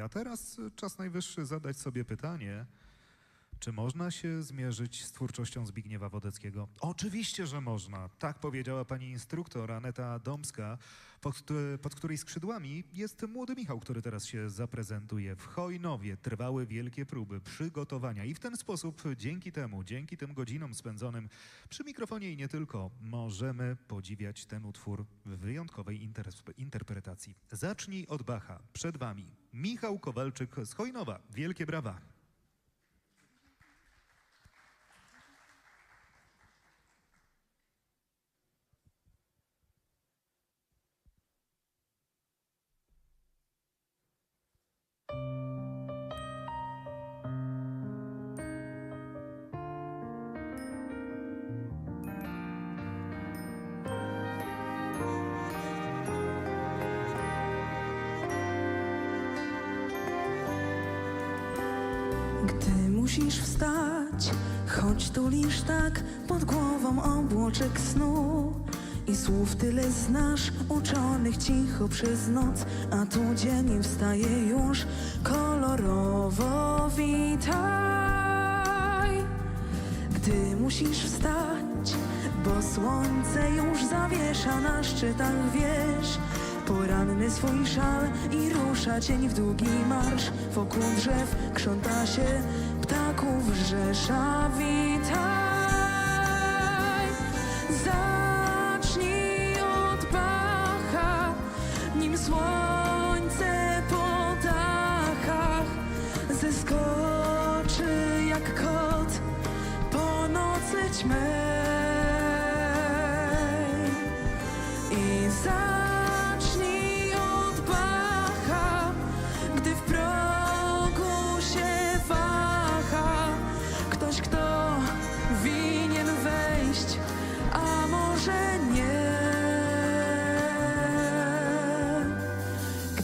A teraz czas najwyższy zadać sobie pytanie, czy można się zmierzyć z twórczością Zbigniewa Wodeckiego? Oczywiście, że można. Tak powiedziała pani instruktor Aneta Domska, pod, pod której skrzydłami jest młody Michał, który teraz się zaprezentuje. W Chojnowie trwały wielkie próby, przygotowania i w ten sposób, dzięki temu, dzięki tym godzinom spędzonym przy mikrofonie i nie tylko, możemy podziwiać ten utwór w wyjątkowej interes- interpretacji. Zacznij od Bacha. Przed wami Michał Kowalczyk z Chojnowa. Wielkie brawa. Gdy musisz wstać, choć tulisz tak pod głową obłoczek snu. I słów tyle znasz, uczonych cicho przez noc, a tu dzień wstaje już kolorowo. Witaj. Gdy musisz wstać, bo słońce już zawiesza na szczytach wież Poranny swój szal i rusza cień w długi marsz. Wokół drzew krząta się ptaków rzesza. Witaj Zacznij od Bacha Nim słońce po dachach Zeskoczy jak kot. Po nocy ćmej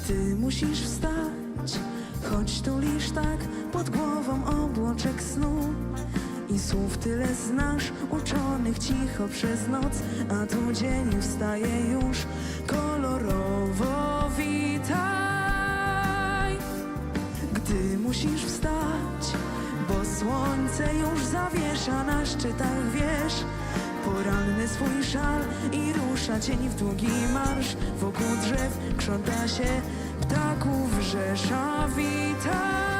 Gdy musisz wstać, choć tulisz tak pod głową obłoczek snu. I słów tyle znasz, uczonych cicho przez noc, a tu dzień wstaje już. Kolorowo witaj. Gdy musisz wstać, bo słońce już zawiesza na szczytach wież Poranny swój szal i rusza cień w długi marsz. Wokół drzew krząta się ptaków rzesza. Witaj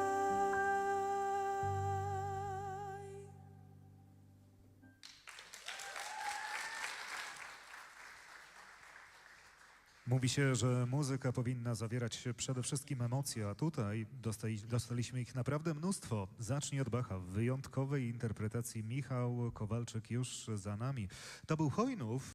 Mówi się, że muzyka powinna zawierać przede wszystkim emocje, a tutaj dostali, dostaliśmy ich naprawdę mnóstwo. Zacznij od Bacha. W wyjątkowej interpretacji Michał Kowalczyk już za nami. To był Hojnów.